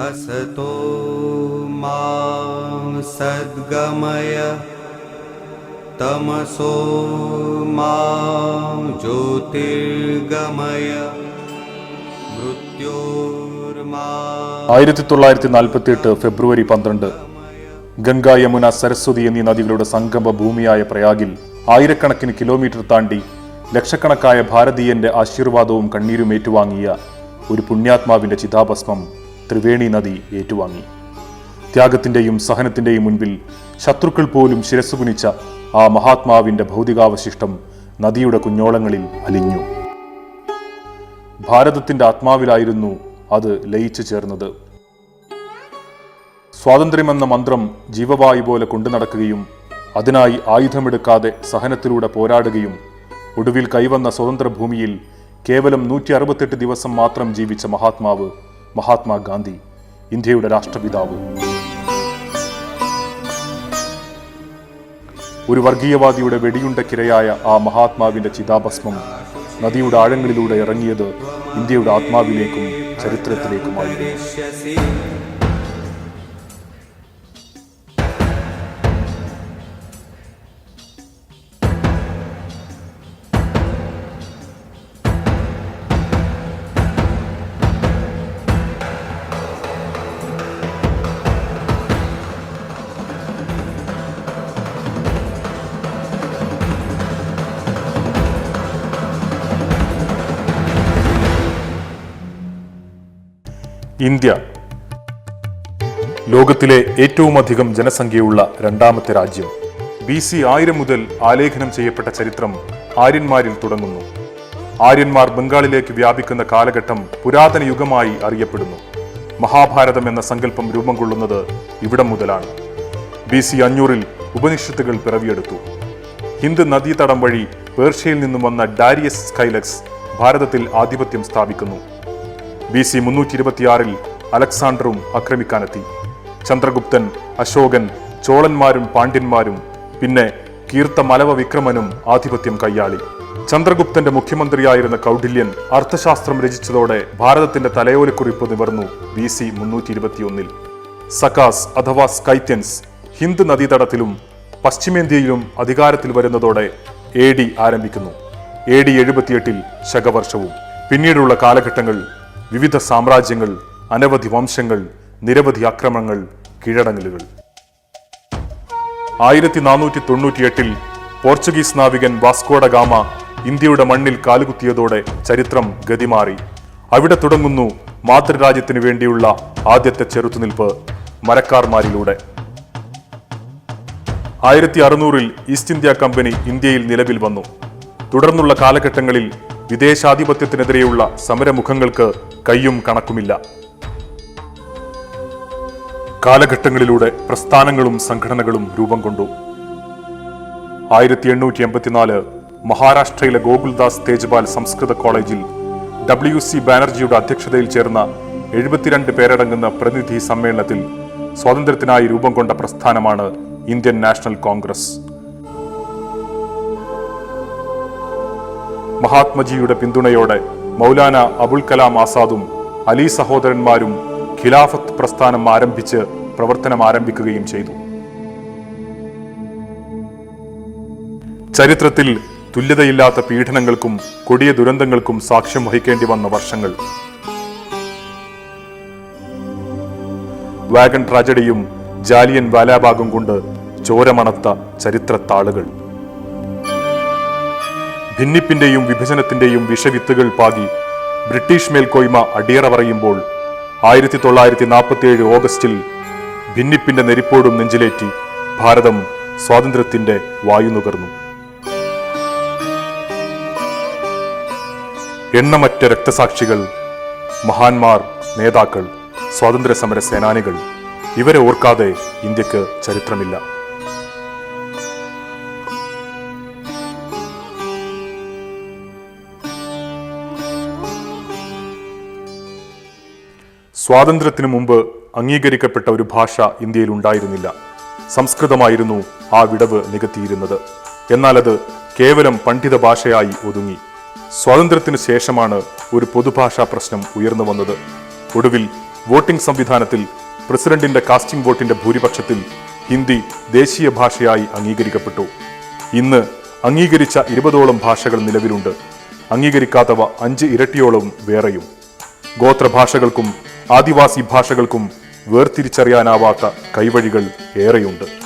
असतो मा सद्गमय तमसो मा ज्योतिर्गमय मृत्योर्मा ആയിരത്തി തൊള്ളായിരത്തി നാൽപ്പത്തി എട്ട് ഫെബ്രുവരി പന്ത്രണ്ട് ഗംഗ യമുന സരസ്വതി എന്നീ നദികളുടെ സംഗമ ഭൂമിയായ പ്രയാഗിൽ ആയിരക്കണക്കിന് കിലോമീറ്റർ താണ്ടി ലക്ഷക്കണക്കായ ഭാരതീയന്റെ ആശീർവാദവും കണ്ണീരും ഏറ്റുവാങ്ങിയ ഒരു പുണ്യാത്മാവിന്റെ ചിതാഭസ്മം ത്രിവേണി നദി ഏറ്റുവാങ്ങി. ത്യാഗത്തിന്റെയും സഹനത്തിന്റെയും മുൻപിൽ ശത്രുക്കൾ പോലും ശിരസ്സു കുനിച്ച ആ മഹാത്മാവിന്റെ ഭൗതികാവശിഷ്ടം നദിയുടെ കുഞ്ഞോളങ്ങളിൽ അലിഞ്ഞു. ഭാരതത്തിന്റെ ആത്മാവിലായിരുന്നു അത് ലയിച്ചു ചേർന്നത്. സ്വാതന്ത്ര്യമെന്ന മന്ത്രം ജീവവായു പോലെ കൊണ്ടു നടക്കുകയും അതിനായി ആയുധമെടുക്കാതെ സഹനത്തിലൂടെ പോരാടുകയും ഒടുവിൽ കൈവന്ന സ്വതന്ത്ര ഭൂമിയിൽ കേവലം നൂറ്റി അറുപത്തെട്ട് ദിവസം മാത്രം ജീവിച്ച മഹാത്മാവ് മഹാത്മാഗാന്ധി ഇന്ത്യയുടെ രാഷ്ട്രപിതാവ്. ഒരു വർഗീയവാദിയുടെ വെടിയുണ്ടക്കിരയായ ആ മഹാത്മാവിന്റെ ചിതാഭസ്മം നദിയുടെ ആഴങ്ങളിലൂടെ ഇറങ്ങിയത് ഇന്ത്യയുടെ ആത്മാവിലേക്കും ചരിത്രത്തിലേക്കുമായിരുന്നു. ഇന്ത്യ. ലോകത്തിലെ ഏറ്റവും അധികം ജനസംഖ്യയുള്ള രണ്ടാമത്തെ രാജ്യം. ബി സി ആയിരം മുതൽ ആലേഖനം ചെയ്യപ്പെട്ട ചരിത്രം ആര്യന്മാരിൽ തുടങ്ങുന്നു. ആര്യന്മാർ ബംഗാളിലേക്ക് വ്യാപിക്കുന്ന കാലഘട്ടം പുരാതന യുഗമായി അറിയപ്പെടുന്നു. മഹാഭാരതം എന്ന സങ്കല്പം രൂപം കൊള്ളുന്നത് ഇവിടം മുതലാണ്. ബി സി അഞ്ഞൂറിൽ ഉപനിഷത്തുകൾ പിറവിയെടുത്തു. ഹിന്ദ് നദീതടം വഴി പേർഷ്യയിൽ നിന്നും വന്ന ഡാരിയസ് സ്കൈലക്സ് ഭാരതത്തിൽ ആധിപത്യം സ്ഥാപിക്കുന്നു. ബി സി മുന്നൂറ്റി ഇരുപത്തിയാറിൽ അലക്സാണ്ടറും ആക്രമിക്കാനെത്തി. ചന്ദ്രഗുപ്തൻ അശോകൻ ചോളന്മാരും പാണ്ഡ്യന്മാരും പിന്നെ കീർത്ത മലവ വിക്രമനും ആധിപത്യം കൈയാളി. ചന്ദ്രഗുപ്തന്റെ മുഖ്യമന്ത്രിയായിരുന്ന കൗഡില്യൻ അർത്ഥശാസ്ത്രം രചിച്ചതോടെ ഭാരതത്തിന്റെ തലയോലക്കുറിപ്പ് നിവർന്നു ബി സി മുന്നൂറ്റി ഇരുപത്തിയൊന്നിൽ സക്കാസ് അഥവാ സ്കൈത്യൻസ് ഹിന്ദ് നദീതടത്തിലും പശ്ചിമേന്ത്യയിലും അധികാരത്തിൽ വരുന്നതോടെ എ ഡി ആരംഭിക്കുന്നു. എ ഡി എഴുപത്തിയെട്ടിൽ ശകവർഷവും. പിന്നീടുള്ള കാലഘട്ടങ്ങൾ വിവിധ സാമ്രാജ്യങ്ങൾ അനവധി വംശങ്ങൾ നിരവധി ആക്രമണങ്ങൾ കീഴടങ്ങലുകൾ. ആയിരത്തി നാനൂറ്റി തൊണ്ണൂറ്റിയെട്ടിൽ പോർച്ചുഗീസ് നാവികൻ വാസ്കോഡ ഗാമ ഇന്ത്യയുടെ മണ്ണിൽ കാലുകുത്തിയതോടെ ചരിത്രം ഗതിമാറി. അവിടെ തുടങ്ങുന്നു മാതൃരാജ്യത്തിനു വേണ്ടിയുള്ള ആദ്യത്തെ ചെറുത്തുനിൽപ്പ് മരക്കാർമാരിലൂടെ. ആയിരത്തി അറുന്നൂറിൽ ഈസ്റ്റ് ഇന്ത്യ കമ്പനി ഇന്ത്യയിൽ നിലവിൽ വന്നു. തുടർന്നുള്ള കാലഘട്ടങ്ങളിൽ വിദേശാധിപത്യത്തിനെതിരെയുള്ള സമരമുഖങ്ങൾക്ക് കയ്യും കണക്കുമില്ല. കാലഘട്ടങ്ങളിലൂടെ പ്രസ്ഥാനങ്ങളും സംഘടനകളും രൂപം കൊണ്ടു. ആയിരത്തി എണ്ണൂറ്റി എൺപത്തിനാല് മഹാരാഷ്ട്രയിലെ ഗോകുൽദാസ് തേജ്പാൽ സംസ്കൃത കോളേജിൽ ഡബ്ല്യു സി ബാനർജിയുടെ അധ്യക്ഷതയിൽ ചേർന്ന എഴുപത്തിരണ്ട് പേരടങ്ങുന്ന പ്രതിനിധി സമ്മേളനത്തിൽ സ്വാതന്ത്ര്യത്തിനായി രൂപം കൊണ്ട പ്രസ്ഥാനമാണ് ഇന്ത്യൻ നാഷണൽ കോൺഗ്രസ്. മഹാത്മജിയുടെ പിന്തുണയോടെ മൗലാന അബുൽ കലാം ആസാദും അലി സഹോദരന്മാരും ഖിലാഫത്ത് പ്രസ്ഥാനം ആരംഭിച്ച് പ്രവർത്തനം ആരംഭിക്കുകയും ചെയ്തു. ചരിത്രത്തിൽ തുല്യതയില്ലാത്ത പീഡനങ്ങൾക്കും കൊടിയ ദുരന്തങ്ങൾക്കും സാക്ഷ്യം വഹിക്കേണ്ടി വന്ന വർഷങ്ങൾ. വാഗൺ ട്രാജഡിയും ജാലിയൻ വാലാബാഗും കൊണ്ട് ചോരമണത്ത ചരിത്രത്താളുകൾ. ഭിന്നിപ്പിന്റെയും വിഭജനത്തിന്റെയും വിഷവിത്തുകൾ പാകി ബ്രിട്ടീഷ് മേൽക്കോയ്മ അടിയറ പറയുമ്പോൾ ആയിരത്തി തൊള്ളായിരത്തി നാൽപ്പത്തിയേഴ് ഓഗസ്റ്റിൽ ഭിന്നിപ്പിന്റെ നെരിപ്പോടും നെഞ്ചിലേറ്റി ഭാരതം സ്വാതന്ത്ര്യത്തിന്റെ വായു നുകർന്നു. എണ്ണമറ്റ രക്തസാക്ഷികൾ മഹാന്മാർ നേതാക്കൾ സ്വാതന്ത്ര്യ സമര സേനാനികൾ ഇവരെ ഓർക്കാതെ ഇന്ത്യയ്ക്ക് ചരിത്രമില്ല. സ്വാതന്ത്ര്യത്തിനു മുമ്പ് അംഗീകരിക്കപ്പെട്ട ഒരു ഭാഷ ഇന്ത്യയിൽ ഉണ്ടായിരുന്നില്ല. സംസ്കൃതമായിരുന്നു ആ വിടവ് നികത്തിയിരുന്നത്. എന്നാൽ അത് കേവലം പണ്ഡിത ഭാഷയായി ഒതുങ്ങി. സ്വാതന്ത്ര്യത്തിനു ശേഷമാണ് ഒരു പൊതുഭാഷാ പ്രശ്നം ഉയർന്നു വന്നത്. ഒടുവിൽ വോട്ടിംഗ് സംവിധാനത്തിൽ പ്രസിഡന്റിന്റെ കാസ്റ്റിംഗ് വോട്ടിന്റെ ഭൂരിപക്ഷത്തിൽ ഹിന്ദി ദേശീയ ഭാഷയായി അംഗീകരിക്കപ്പെട്ടു. ഇന്ന് അംഗീകരിച്ച ഇരുപതോളം ഭാഷകൾ നിലവിലുണ്ട്. അംഗീകരിക്കാത്തവ അഞ്ച് ഇരട്ടിയോളം വേറെയും. ഗോത്രഭാഷകൾക്കും ആദിവാസി ഭാഷകൾക്കും വേർതിരിച്ചറിയാനാവാത്ത കൈവഴികൾ ഏറെയുണ്ട്.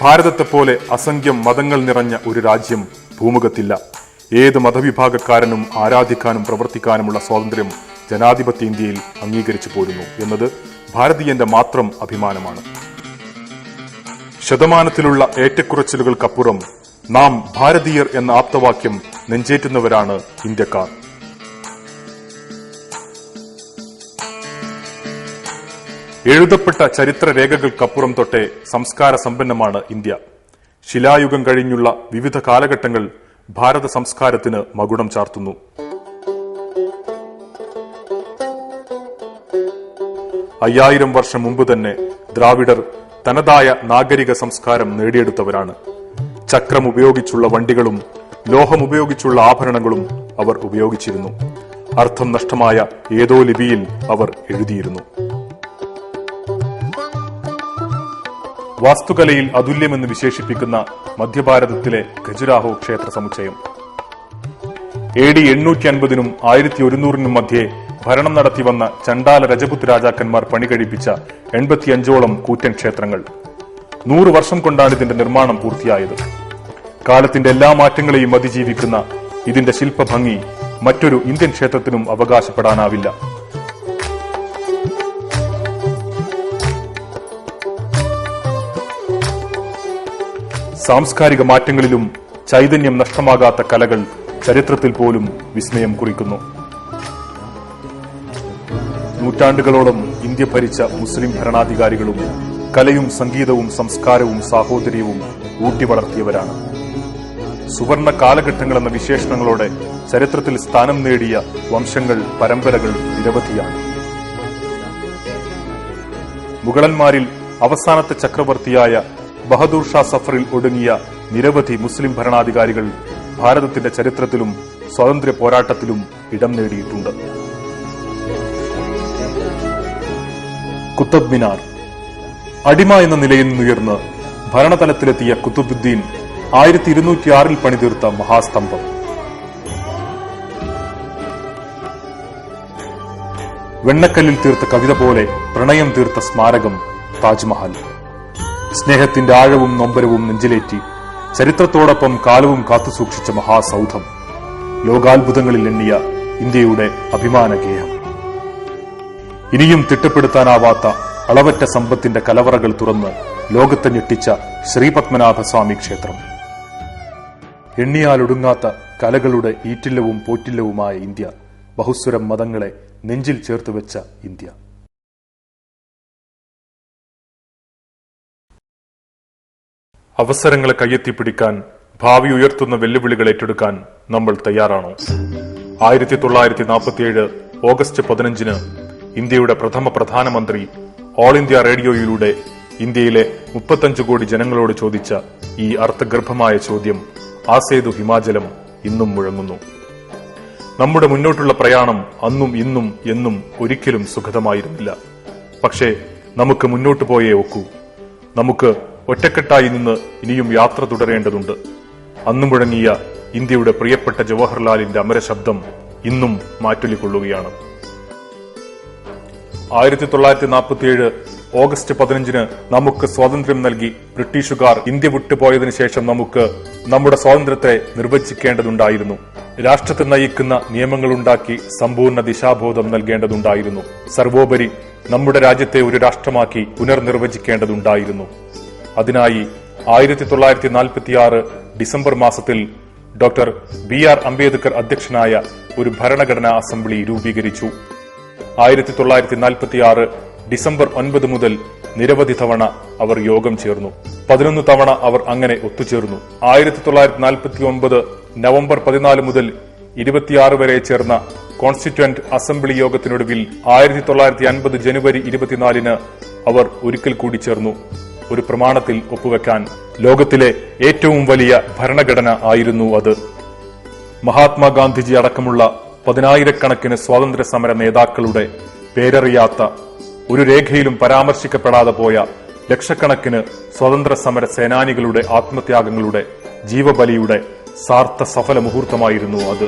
ഭാരതത്തെപ്പോലെ അസംഖ്യം മതങ്ങൾ നിറഞ്ഞ ഒരു രാജ്യം ഭൂമുഖത്തില്ല. ഏത് മതവിഭാഗക്കാരനും ആരാധിക്കാനും പ്രവർത്തിക്കാനുമുള്ള സ്വാതന്ത്ര്യം ജനാധിപത്യ ഇന്ത്യയിൽ അംഗീകരിച്ചു പോരുന്നു എന്നത് ഭാരതീയന്റെ മാത്രം അഭിമാനമാണ്. ശതമാനത്തിലുള്ള ഏറ്റക്കുറച്ചിലുകൾക്കപ്പുറം നാം ഭാരതീയർ എന്ന ആപ്തവാക്യം നെഞ്ചേറ്റുന്നവരാണ് ഇന്ത്യക്കാർ. എഴുതപ്പെട്ട ചരിത്ര രേഖകൾക്കപ്പുറം തൊട്ടേ സംസ്കാര സമ്പന്നമാണ് ഇന്ത്യ. ശിലായുഗം കഴിഞ്ഞുള്ള വിവിധ കാലഘട്ടങ്ങൾ ഭാരത സംസ്കാരത്തിന് മകുടം ചാർത്തുന്നു. അയ്യായിരം വർഷം മുമ്പ് തന്നെ ദ്രാവിഡർ തനതായ നാഗരിക സംസ്കാരം നേടിയെടുത്തവരാണ്. ചക്രം ഉപയോഗിച്ചുള്ള വണ്ടികളും ലോഹം ഉപയോഗിച്ചുള്ള ആഭരണങ്ങളും അവർ ഉപയോഗിച്ചിരുന്നു. അർത്ഥം നഷ്ടമായ ഏതോ ലിപിയിൽ അവർ എഴുതിയിരുന്നു. വാസ്തുകലയിൽ അതുല്യമെന്ന് വിശേഷിപ്പിക്കുന്ന മധ്യഭാരതത്തിലെ ഖജുരാഹോ ക്ഷേത്ര സമുച്ചയം. എ ഡി എണ്ണൂറ്റി അൻപതിനും ആയിരത്തി ഒരുന്നൂറിനും മധ്യേ ഭരണം നടത്തി വന്ന ചണ്ടാല രജപുത്ത് രാജാക്കന്മാർ പണികഴിപ്പിച്ച എൺപത്തിയഞ്ചോളം കൂറ്റൻ ക്ഷേത്രങ്ങൾ. നൂറ് വർഷം കൊണ്ടാണ് ഇതിന്റെ നിർമ്മാണം പൂർത്തിയായത്. കാലത്തിന്റെ എല്ലാ മാറ്റങ്ങളെയും അതിജീവിക്കുന്ന ഇതിന്റെ ശില്പഭംഗി മറ്റൊരു ഇന്ത്യൻ ക്ഷേത്രത്തിനും അവകാശപ്പെടാനാവില്ല. സാംസ്കാരിക മാറ്റങ്ങളിലും ചൈതന്യം നഷ്ടമാകാത്ത കലകൾ ചരിത്രത്തിൽ പോലും വിസ്മയം കുറിക്കുന്നു. നൂറ്റാണ്ടുകളോളം ഇന്ത്യ ഭരിച്ച മുസ്ലിം ഭരണാധികാരികളും കലയും സംഗീതവും സംസ്കാരവും സാഹോദര്യവും ഊട്ടി വളർത്തിയവരാണ് സുവർണ കാലഘട്ടങ്ങൾ എന്ന വിശേഷണങ്ങളോടെ ചരിത്രത്തിൽ സ്ഥാനം നേടിയ വംശങ്ങൾ പരമ്പരകൾ നിരവധിയാണ്. മുഗളന്മാരിൽ അവസാനത്തെ ചക്രവർത്തിയായ ബഹദൂർ ഷാ സഫറിൽ ഒടുങ്ങിയ നിരവധി മുസ്ലിം ഭരണാധികാരികൾ ഭാരതത്തിന്റെ ചരിത്രത്തിലും സ്വാതന്ത്ര്യ പോരാട്ടത്തിലും ഇടം നേടിയിട്ടുണ്ട്. കുത്തബ് മിനാർ. അടിമ എന്ന നിലയിൽ നിന്നുയർന്ന് ഭരണതലത്തിലെത്തിയ കുത്തുബുദ്ദീൻ ആയിരത്തി ഇരുന്നൂറ്റി ആറിൽ പണിതീർത്ത മഹാസ്തംഭം. വെണ്ണക്കല്ലിൽ തീർത്ത കവിത പോലെ പ്രണയം തീർത്ത സ്മാരകം താജ്മഹൽ. സ്നേഹത്തിന്റെ ആഴവും നൊമ്പരവും നെഞ്ചിലേറ്റി ചരിത്രത്തോടൊപ്പം കാലവും കാത്തുസൂക്ഷിച്ച മഹാസൗധം. ലോകാത്ഭുതങ്ങളിൽ എണ്ണിയ ഇന്ത്യയുടെ അഭിമാന ഗേഹം. ഇനിയും തിട്ടപ്പെടുത്താനാവാത്ത അളവറ്റ സമ്പത്തിന്റെ കലവറകൾ തുറന്ന് ലോകത്തെ ഞെട്ടിച്ച ശ്രീപത്മനാഭസ്വാമി ക്ഷേത്രം. എണ്ണിയാലൊടുങ്ങാത്ത കലകളുടെ ഈറ്റില്ലവും പോറ്റില്ലവുമായ ഇന്ത്യ ബഹുസ്വരം മതങ്ങളെ നെഞ്ചിൽ ചേർത്ത് വെച്ച ഇന്ത്യ. അവസരങ്ങളെ കയ്യെത്തിപ്പിടിക്കാൻ ഭാവി ഉയർത്തുന്ന വെല്ലുവിളികൾ ഏറ്റെടുക്കാൻ നമ്മൾ തയ്യാറാണോ? ആയിരത്തി തൊള്ളായിരത്തി നാൽപ്പത്തിയേഴ് ഓഗസ്റ്റ് പതിനഞ്ചിന് ഇന്ത്യയുടെ പ്രഥമ പ്രധാനമന്ത്രി ഓൾ ഇന്ത്യ റേഡിയോയിലൂടെ ഇന്ത്യയിലെ മുപ്പത്തഞ്ച് കോടി ജനങ്ങളോട് ചോദിച്ച ഈ അർത്ഥഗർഭമായ ചോദ്യം ആസേതു ഹിമാചലം ഇന്നും മുഴങ്ങുന്നു. നമ്മുടെ മുന്നോട്ടുള്ള പ്രയാണം അന്നും ഇന്നും എന്നും ഒരിക്കലും സുഖതമായിരുന്നില്ല. പക്ഷേ നമുക്ക് മുന്നോട്ട് പോയേ ഒക്കൂ. നമുക്ക് ഒറ്റക്കെട്ടായി നിന്ന് ഇനിയും യാത്ര തുടരേണ്ടതുണ്ട്. അന്നു മുഴങ്ങിയ ഇന്ത്യയുടെ പ്രിയപ്പെട്ട ജവഹർലാലിന്റെ അമരശബ്ദം ഇന്നും മാറ്റൊലിക്കൊള്ളുകയാണ്. ആയിരത്തി തൊള്ളായിരത്തി നാൽപ്പത്തിയേഴ് ഓഗസ്റ്റ് പതിനഞ്ചിന് നമുക്ക് സ്വാതന്ത്ര്യം നൽകി ബ്രിട്ടീഷുകാർ ഇന്ത്യ വിട്ടുപോയതിനു ശേഷം നമുക്ക് നമ്മുടെ സ്വാതന്ത്ര്യത്തെ നിർവചിക്കേണ്ടതുണ്ടായിരുന്നു. രാഷ്ട്രത്തെ നയിക്കുന്ന നിയമങ്ങളുണ്ടാക്കി സമ്പൂർണ ദിശാബോധം നൽകേണ്ടതുണ്ടായിരുന്നു. സർവോപരി നമ്മുടെ രാജ്യത്തെ ഒരു രാഷ്ട്രമാക്കി പുനർനിർവചിക്കേണ്ടതുണ്ടായിരുന്നു. അതിനായി ആയിരത്തി തൊള്ളായിരത്തി നാൽപ്പത്തിയാറ് ഡിസംബർ മാസത്തിൽ ഡോക്ടർ ബി ആർ അംബേദ്കർ അധ്യക്ഷനായ ഒരു ഭരണഘടനാ അസംബ്ലി രൂപീകരിച്ചു. ആയിരത്തി തൊള്ളായിരത്തി നാൽപ്പത്തിയാറ് ഡിസംബർ ഒൻപത് മുതൽ നിരവധി തവണ അവർ യോഗം ചേർന്നു. പതിനൊന്ന് തവണ അവർ അങ്ങനെ ഒത്തുചേർന്നു. ആയിരത്തി തൊള്ളായിരത്തി നാൽപ്പത്തി ഒൻപത് നവംബർ പതിനാല് മുതൽ ഇരുപത്തിയാറ് വരെ ചേർന്ന കോൺസ്റ്റിറ്റ്വന്റ് അസംബ്ലി യോഗത്തിനൊടുവിൽ ആയിരത്തി തൊള്ളായിരത്തി അൻപത് ജനുവരി ഇരുപത്തിനാലിന് അവർ ഒരിക്കൽ കൂടി ചേർന്നു. ഒരു പ്രമാണത്തിൽ ഒപ്പുവെക്കാൻ ലോകത്തിലെ ഏറ്റവും വലിയ ഭരണഘടന ആയിരുന്നു അത്. മഹാത്മാഗാന്ധിജി അടക്കമുള്ള പതിനായിരക്കണക്കിന് സ്വാതന്ത്ര്യ സമര നേതാക്കളുടെ പേരറിയാത്ത ഒരു രേഖയിലും പരാമർശിക്കപ്പെടാതെ പോയ ലക്ഷക്കണക്കിന് സ്വതന്ത്ര സമര സേനാനികളുടെ ആത്മത്യാഗങ്ങളുടെ ജീവബലിയുടെ സാർത്ഥ സഫല മുഹൂർത്തമായിരുന്നു അത്.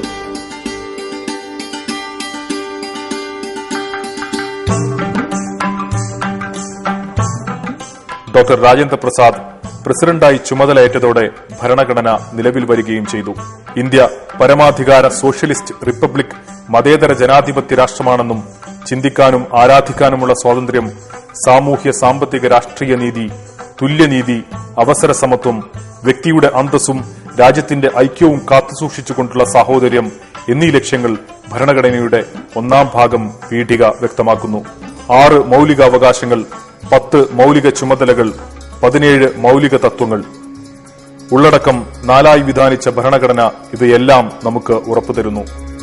ഡോക്ടർ രാജേന്ദ്ര പ്രസാദ് പ്രസിഡന്റായി ചുമതലയേറ്റതോടെ ഭരണഘടന നിലവിൽ വരികയും ചെയ്തു. ഇന്ത്യ പരമാധികാര സോഷ്യലിസ്റ്റ് റിപ്പബ്ലിക് മതേതര ജനാധിപത്യ രാഷ്ട്രമാണെന്നും ചിന്തിക്കാനും ആരാധിക്കാനുമുള്ള സ്വാതന്ത്ര്യം സാമൂഹ്യ സാമ്പത്തിക രാഷ്ട്രീയ നീതി തുല്യനീതി അവസര സമത്വം വ്യക്തിയുടെ അന്തസ്സും രാജ്യത്തിന്റെ ഐക്യവും കാത്തുസൂക്ഷിച്ചുകൊണ്ടുള്ള സാഹോദര്യം എന്നീ ലക്ഷ്യങ്ങൾ ഭരണഘടനയുടെ ഒന്നാം ഭാഗം പീഠിക വ്യക്തമാക്കുന്നു. ആറ് മൌലിക അവകാശങ്ങൾ പത്ത് മൌലിക ചുമതലകൾ പതിനേഴ് മൌലിക തത്വങ്ങൾ. ഉള്ളടക്കം നാലായി വിധാനിച്ച ഭരണഘടന ഇവയെല്ലാം നമുക്ക് ഉറപ്പുതരുന്നു.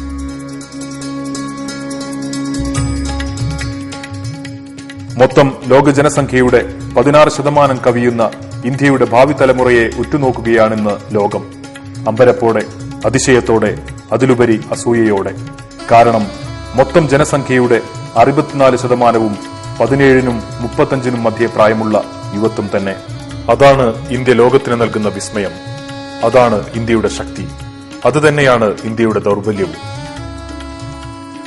മൊത്തം ലോക ജനസംഖ്യയുടെ പതിനാറ് ശതമാനം കവിയുന്ന ഇന്ത്യയുടെ ഭാവി തലമുറയെ ഉറ്റുനോക്കുകയാണിന്ന് ലോകം. അമ്പരപ്പോടെ അതിശയത്തോടെ അതിലുപരി അസൂയയോടെ. കാരണം മൊത്തം ജനസംഖ്യയുടെ അറുപത്തിനാല് ശതമാനവും പതിനേഴിനും മുപ്പത്തഞ്ചിനും മധ്യേ പ്രായമുള്ള യുവത്വം തന്നെ. അതാണ് ഇന്ത്യ ലോകത്തിന് നൽകുന്ന വിസ്മയം. അതാണ് ഇന്ത്യയുടെ ശക്തി. അതുതന്നെയാണ് ഇന്ത്യയുടെ ദൗർബല്യവും.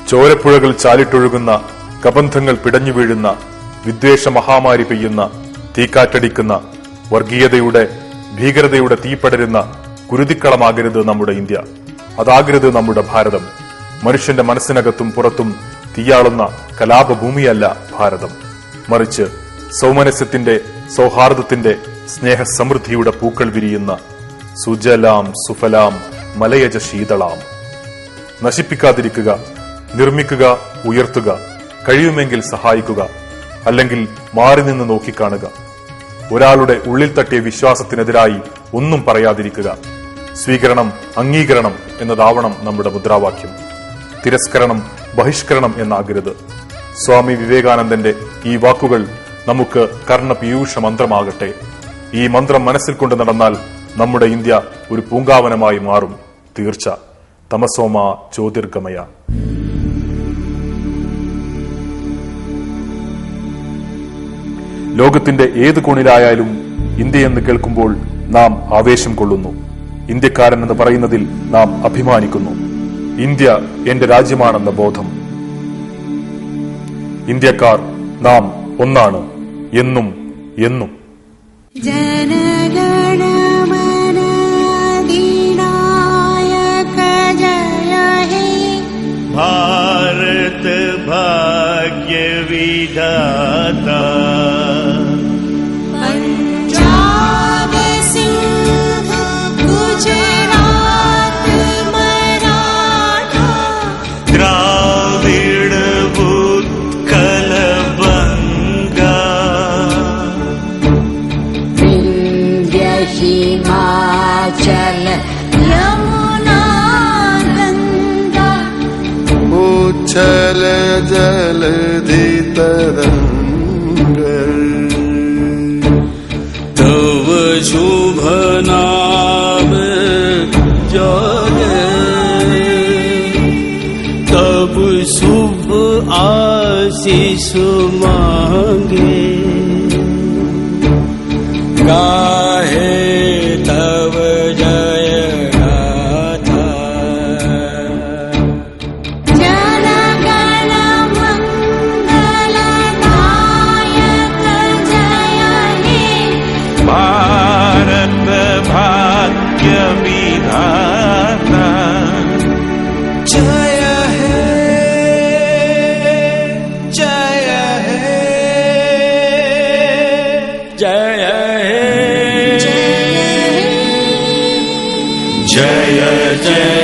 ചോരപ്പുഴകൾ ചാലിട്ടൊഴുകുന്ന കബന്ധങ്ങൾ പിടഞ്ഞു വീഴുന്ന വിദ്വേഷ മഹാമാരി പെയ്യുന്ന തീക്കാറ്റടിക്കുന്ന വർഗീയതയുടെ ഭീകരതയുടെ തീപ്പടരുന്ന കുരുതിക്കളമാകരുത് നമ്മുടെ ഇന്ത്യ. അതാകരുത് നമ്മുടെ ഭാരതം. മനുഷ്യന്റെ മനസ്സിനകത്തും പുറത്തും തീയാളുന്ന കലാപഭൂമിയല്ല ഭാരതം. മറിച്ച് സൗമനസ്യത്തിന്റെ സൗഹാർദ്ദത്തിന്റെ സ്നേഹസമൃദ്ധിയുടെ പൂക്കൾ വിരിയുന്ന സുജലാം സുഫലാം മലയജ ശീതളാം. നശിപ്പിക്കാതിരിക്കുക നിർമ്മിക്കുക ഉയർത്തുക കഴിയുമെങ്കിൽ സഹായിക്കുക അല്ലെങ്കിൽ മാറി നിന്ന് നോക്കിക്കാണുക. ഒരാളുടെ ഉള്ളിൽ തട്ടിയ വിശ്വാസത്തിനെതിരായി ഒന്നും പറയാതിരിക്കുക. സ്വീകരണം അംഗീകരണം എന്നതാവണം നമ്മുടെ മുദ്രാവാക്യം. തിരസ്കരണം ബഹിഷ്കരണം എന്നാകരുത്. സ്വാമി വിവേകാനന്ദന്റെ ഈ വാക്കുകൾ നമുക്ക് കർണപീയൂഷ മന്ത്രമാകട്ടെ. ഈ മന്ത്രം മനസ്സിൽ കൊണ്ട് നടന്നാൽ നമ്മുടെ ഇന്ത്യ ഒരു പൂങ്കാവനമായി മാറും. തീർച്ച. തമസോമ ജ്യോതിർഗമയ. ലോകത്തിന്റെ ഏത് കോണിലായാലും ഇന്ത്യ എന്ന് കേൾക്കുമ്പോൾ നാം ആവേശം കൊള്ളുന്നു. ഇന്ത്യക്കാരൻ എന്ന് പറയുന്നതിൽ നാം അഭിമാനിക്കുന്നു. ഇന്ത്യ എന്റെ രാജ്യമാണെന്ന ബോധം. ഇന്ത്യക്കാർ നാം ഒന്നാണ്. എന്നും എന്നും. ജനഗണ ഭാരത് ഭാഗ്യവിധാതാ. આશીષ માંગે ગા जय जय जय